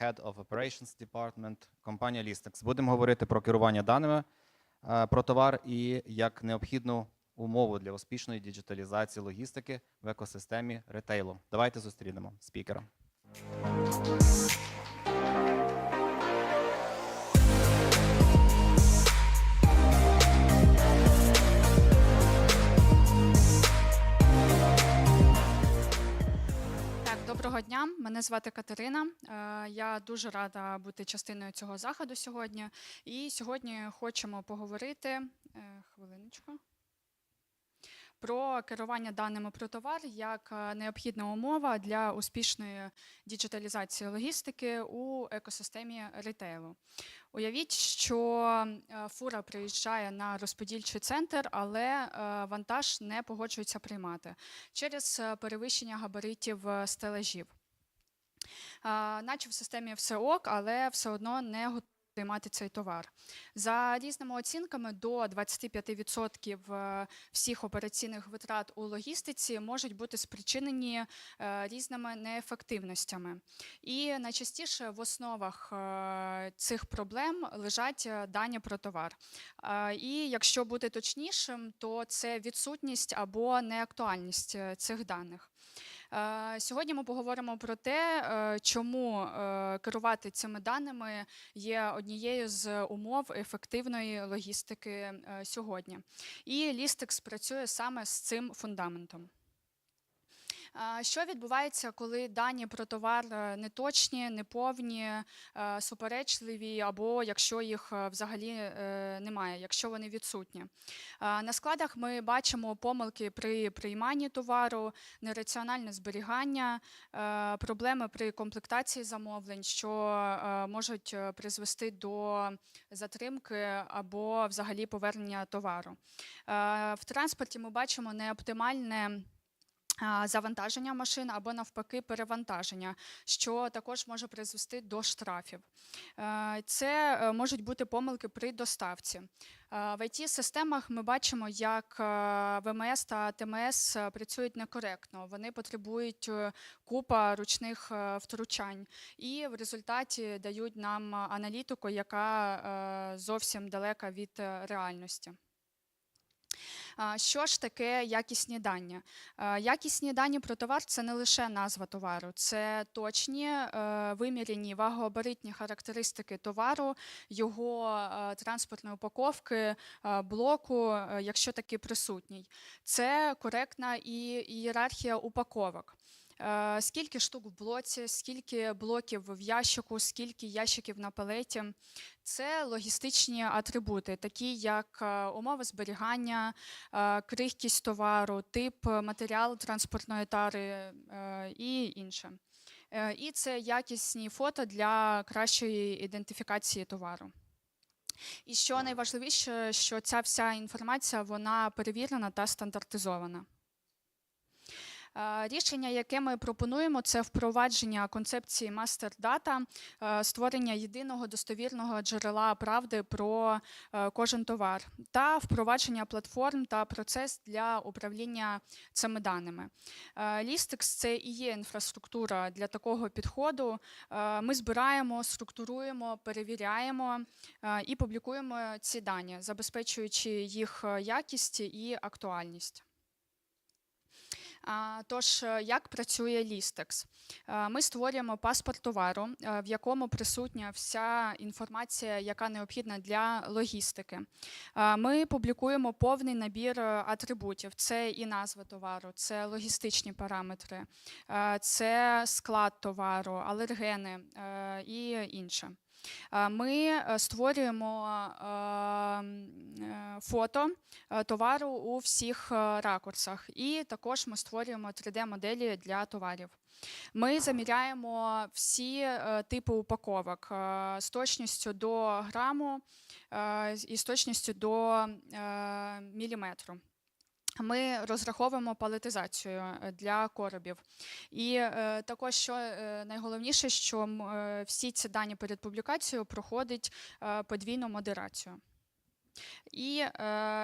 Head of Operations Department, компанія Listex. Будемо говорити про керування даними е, про товар і як необхідну умову для успішної діджиталізації логістики в екосистемі ретейлу. Давайте зустрінемо спікера. Доброго дня. Мене звати Катерина. Е, Я дуже рада бути частиною цього заходу сьогодні. І сьогодні хочемо поговорити е, хвилиночку. Про керування даними про товар як е, необхідна умова для успішної діджиталізації логістики у екосистемі ретейлу. Уявіть, що е, фура приїжджає на розподільчий центр, але е, вантаж не погоджується приймати через перевищення габаритів стелажів. Наче в системі все ок, але все одно не готові приймати цей товар. За різними оцінками, до 25% е, всіх операційних витрат у логістиці можуть бути спричинені е, різними неефективностями. І найчастіше в основах е, цих проблем лежать дані про товар. І якщо бути точнішим, то це відсутність або неактуальність цих даних. Е, Сьогодні ми поговоримо про те, е, чому е, керувати цими даними є однією з умов ефективної логістики сьогодні. І Лістекс працює саме з цим фундаментом. Що відбувається, коли дані про товар е, неточні, неповні, е, суперечливі, або якщо їх е, взагалі немає, якщо вони відсутні? На складах ми бачимо помилки при прийманні товару, нераціональне зберігання, проблеми при комплектації замовлень, що можуть призвести до затримки або взагалі повернення товару. В транспорті ми бачимо неоптимальне завантаження машин або навпаки перевантаження, що також може призвести до штрафів. Е, Це е, можуть бути помилки при доставці. Е, В IT-системах ми бачимо, як ВМС та ТМС працюють некоректно. Вони потребують купа ручних втручань, і в результаті дають нам аналітику, яка зовсім далека від реальності. Що ж таке якісні дані? Е, Якісні дані про товар це не лише назва товару, це точні вимірені виміряні вагооборитні характеристики товару, його е, транспортної упаковки, е, блоку, е, якщо таки присутній. Це коректна і ієрархія упаковок. Е, Скільки штук в блоці, скільки блоків в ящику, скільки ящиків на палеті. Це логістичні атрибути, такі як е, умови зберігання, е, крихкість товару, тип матеріалу транспортної тари і інше. І це якісні фото для кращої ідентифікації товару. І що найважливіше, що ця вся інформація вона перевірена та стандартизована. Е, Рішення, яке ми пропонуємо, це впровадження концепції мастер-дата, створення єдиного достовірного джерела правди про е, кожен товар та впровадження платформ та процес для управління цими даними. Е, Listex – це і є інфраструктура для такого підходу. Ми збираємо, структуруємо, перевіряємо і публікуємо ці дані, забезпечуючи їх якість і актуальність. Тож, е, як працює Listex? Е, Ми створюємо паспорт товару, е, в якому присутня вся інформація, яка необхідна для логістики. Ми публікуємо повний набір атрибутів: це і назва товару, це логістичні параметри, це склад товару, алергени і інше. Е, Ми е, створюємо е, фото товару у всіх ракурсах, і також ми створюємо 3D-моделі для товарів. Ми заміряємо всі типи упаковок з точністю до граму і з точністю до міліметру. Ми розраховуємо палетизацію е, для коробів. І е, також що е, найголовніше, що е, всі ці дані перед публікацією проходить е, подвійну модерацію. І е,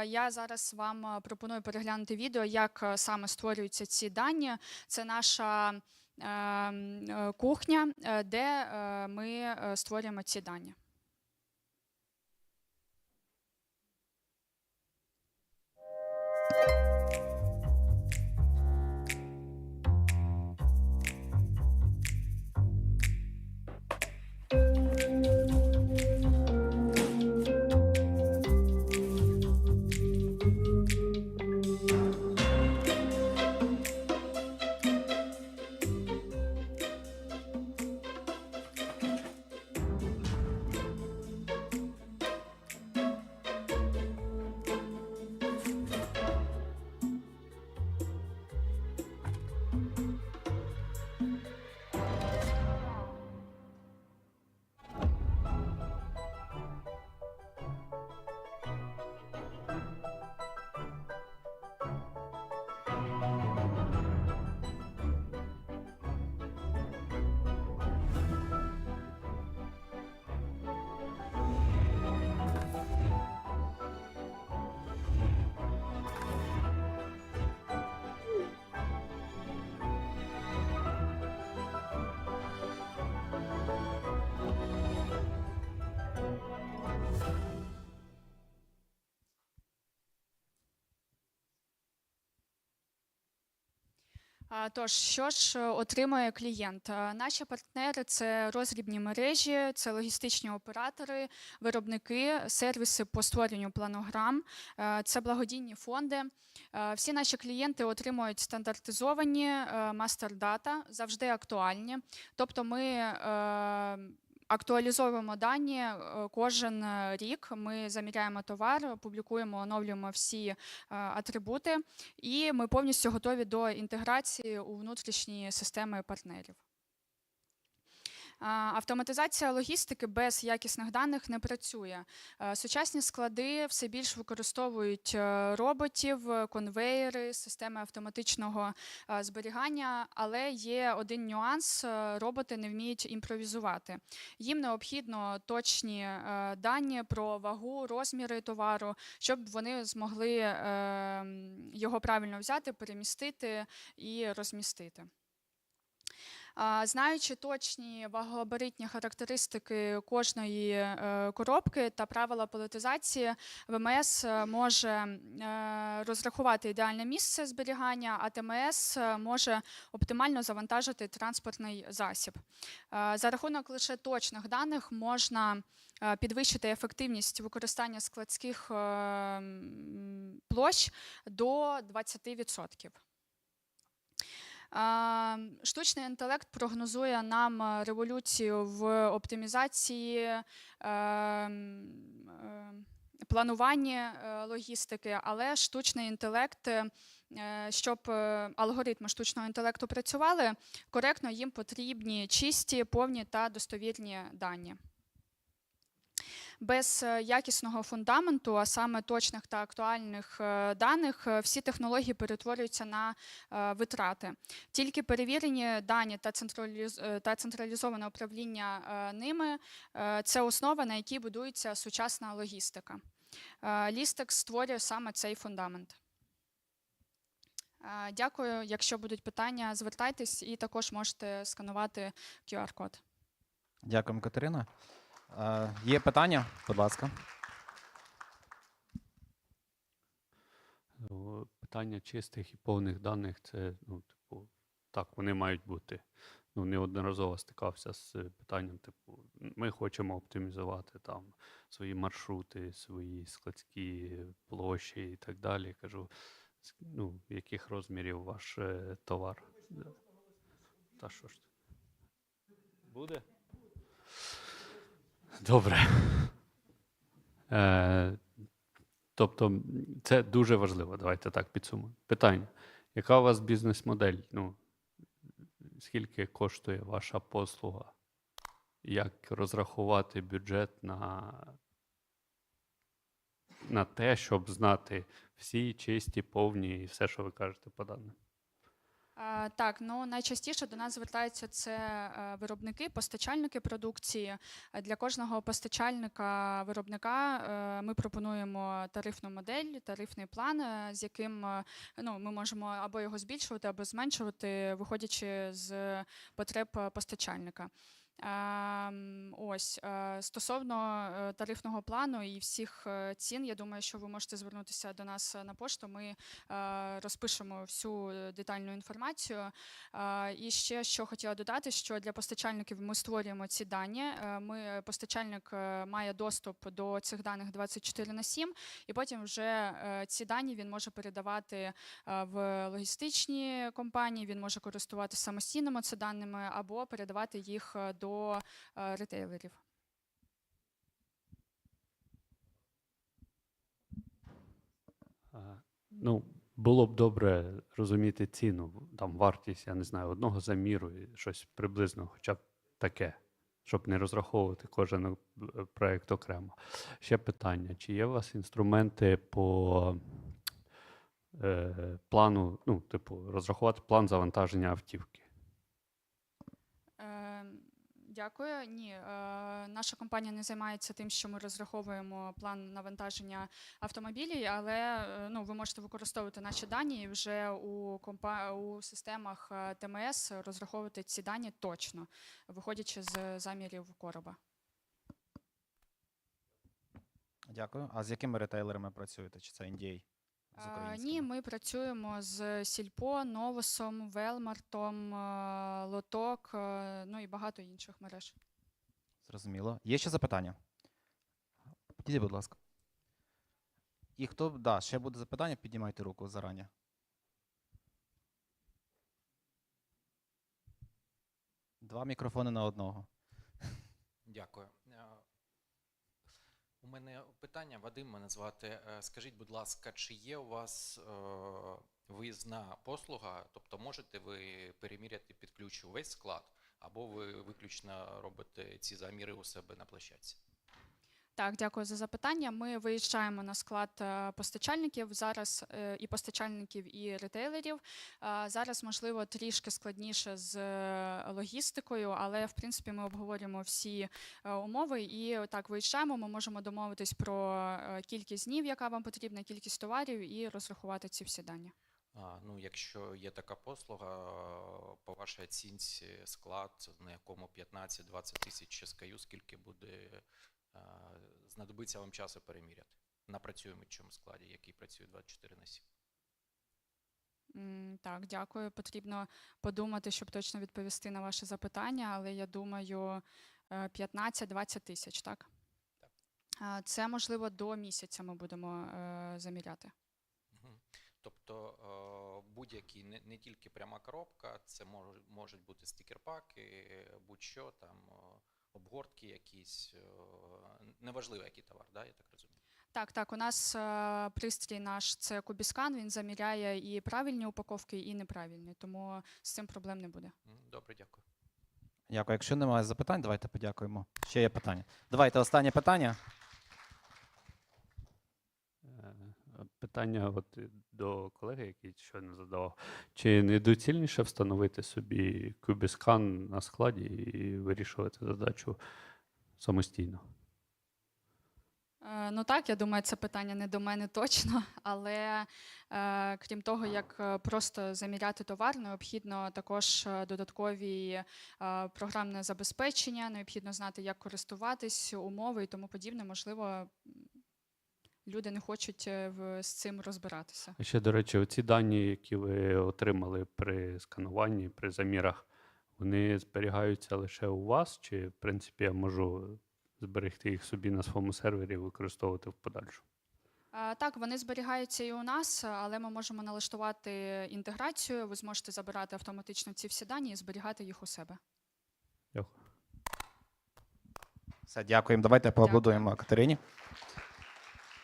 я зараз вам е, пропоную переглянути відео, як е, саме створюються ці дані. Це наша е, кухня, де ми створюємо ці дані. Тож, що ж е, отримує клієнт? Е, Наші партнери це розрібні мережі, це логістичні оператори, виробники, сервіси по створенню планограм, е, це благодійні фонди. Всі наші клієнти отримують стандартизовані мастер-дата, завжди актуальні. Тобто ми актуалізовуємо дані е, кожен е, рік. Ми заміряємо товар, публікуємо, оновлюємо всі е, атрибути, і ми повністю готові до інтеграції у внутрішні системи партнерів. Автоматизація логістики без якісних даних не працює. Е, Сучасні склади все більш використовують е, роботів, е, конвеєри, системи автоматичного зберігання, але є один нюанс: роботи не вміють імпровізувати. Їм необхідно точні дані про вагу, розміри товару, щоб вони змогли е, його правильно взяти, перемістити і розмістити. Знаючи точні вагогабаритні характеристики кожної е, коробки та правила палетизації, ВМС е, може е, розрахувати ідеальне місце зберігання, а ТМС може оптимально завантажити транспортний засіб. За рахунок лише точних даних можна підвищити ефективність використання складських площ до 20%. А, Штучний інтелект прогнозує нам е, революцію в оптимізації, е, м, е, плануванні е, логістики, але штучний інтелект, щоб алгоритми штучного інтелекту працювали, коректно їм потрібні чисті, повні та достовірні дані. Без е, якісного фундаменту, а саме точних та актуальних е, даних, е, всі технології перетворюються на витрати. Тільки перевірені дані та, централіз... та централізоване управління ними це основа, на якій будується сучасна логістика. Лістекс створює саме цей фундамент. Дякую. Якщо будуть питання, звертайтесь і також можете сканувати QR-код. Дякуємо, Катерина. Е, Є питання? Будь ласка. Ну, Питання чистих і повних даних це, ну, типу, так, вони мають бути. Ну, неодноразово стикався з питанням, типу, ми хочемо оптимізувати там свої маршрути, свої складські площі і так далі. Кажу, «С- ну, яких розмірів ваш е, товар? Та що ж? Буде? Добре. Е, Тобто це дуже важливо. Давайте так підсумуємо. Питання: яка у вас бізнес-модель? Ну, скільки коштує ваша послуга? Як розрахувати бюджет на, на те, щоб знати всі чисті, повні і все, що ви кажете по даним? Так, ну найчастіше до нас звертаються це е, виробники, постачальники продукції. Для кожного постачальника виробника е, ми пропонуємо тарифну модель, тарифний план, е, з яким ну, ми можемо або його збільшувати, або зменшувати, виходячи з потреб постачальника. Ем, Ось е, стосовно е, тарифного плану і всіх е, цін, я думаю, що ви можете звернутися до нас на пошту. Ми розпишемо всю детальну інформацію. І ще що хотіла додати, що для постачальників ми створюємо ці дані. Ми постачальник має доступ до цих даних 24 на 7, і потім вже ці дані він може передавати в логістичні компанії. Він може користуватися самостійними це даними або передавати їх е, до е, ретейлерів. Ну, було б добре розуміти ціну, там вартість, я не знаю, одного заміру, і щось приблизно, хоча б таке, щоб не розраховувати кожен е, проєкт окремо. Ще питання: чи є у вас інструменти по е, плану, ну, типу, розрахувати план завантаження автівки? Е, Дякую. Ні, е, наша компанія не займається тим, що ми розраховуємо план навантаження автомобілів, але е, ну, ви можете використовувати наші дані і вже у, компа- у системах е, ТМС розраховувати ці дані точно, виходячи з замірів короба. Дякую. А з якими ретейлерами працюєте? Чи це NDA? З українськими? Ні, ми працюємо з Сільпо, Новосом, Велмартом, е, Лоток, е, ну і багато інших мереж. Зрозуміло. Є ще запитання? Підійдіть, будь ласка. І хто, да, ще буде запитання, піднімайте руку зарані. Два мікрофони на одного. Дякую. Мене питання, Вадим, мене звати. Е, Скажіть, будь ласка, чи є у вас е, виїзна послуга? Тобто можете ви переміряти під ключ увесь склад, або ви виключно робите ці заміри у себе на площадці? Так, дякую за запитання. Ми виїжджаємо на склад е, постачальників зараз е, і постачальників, і ретейлерів. Е, Зараз, можливо, трішки складніше з логістикою, але в принципі ми обговорюємо всі умови. І так виїжджаємо. Ми можемо домовитись про кількість днів, яка вам потрібна, кількість товарів, і розрахувати ці всі дані. А, ну, якщо є така послуга, по вашій оцінці склад, на якому 15-20 тисяч SKU, скільки буде знадобиться вам часу переміряти на працюючому складі, який працює 24 на 7? Так, дякую. Потрібно подумати, щоб точно відповісти на ваше запитання, але я думаю, е, 15-20 тисяч, так? Так. Це можливо до місяця ми будемо е, заміряти. Тобто е, будь-який, не, тільки пряма коробка, це можуть бути стікер-паки, будь-що там, е, обгортки якісь, е, неважливо, який товар, да, я так розумію. Так, так, у нас е, пристрій наш це Кубіскан, він заміряє і правильні упаковки, і неправильні, тому з цим проблем не буде. Добре, дякую. Дякую. Якщо немає запитань, давайте подякуємо. Ще є питання. Давайте останнє питання. Е, Питання от до колеги, який щойно задавав. Чи недоцільніше встановити собі кубіскан на складі і вирішувати задачу самостійно? Е, Ну так, я думаю, це питання не до мене точно, але е, крім того, як е, просто заміряти товар, необхідно також е, додаткові е, програмне забезпечення, необхідно знати, як користуватись, умови і тому подібне. Можливо, люди не хочуть е, в, з цим розбиратися. А ще, до речі, оці дані, які ви отримали при скануванні, при замірах, вони зберігаються лише у вас, чи, в принципі, я можу зберегти їх собі на своєму сервері і використовувати в подальшому? Так, вони зберігаються і у нас, але ми можемо налаштувати інтеграцію. Ви зможете забирати автоматично ці всі дані і зберігати їх у себе. Дякую. Все, дякуємо. Давайте поаплодуємо Катерині.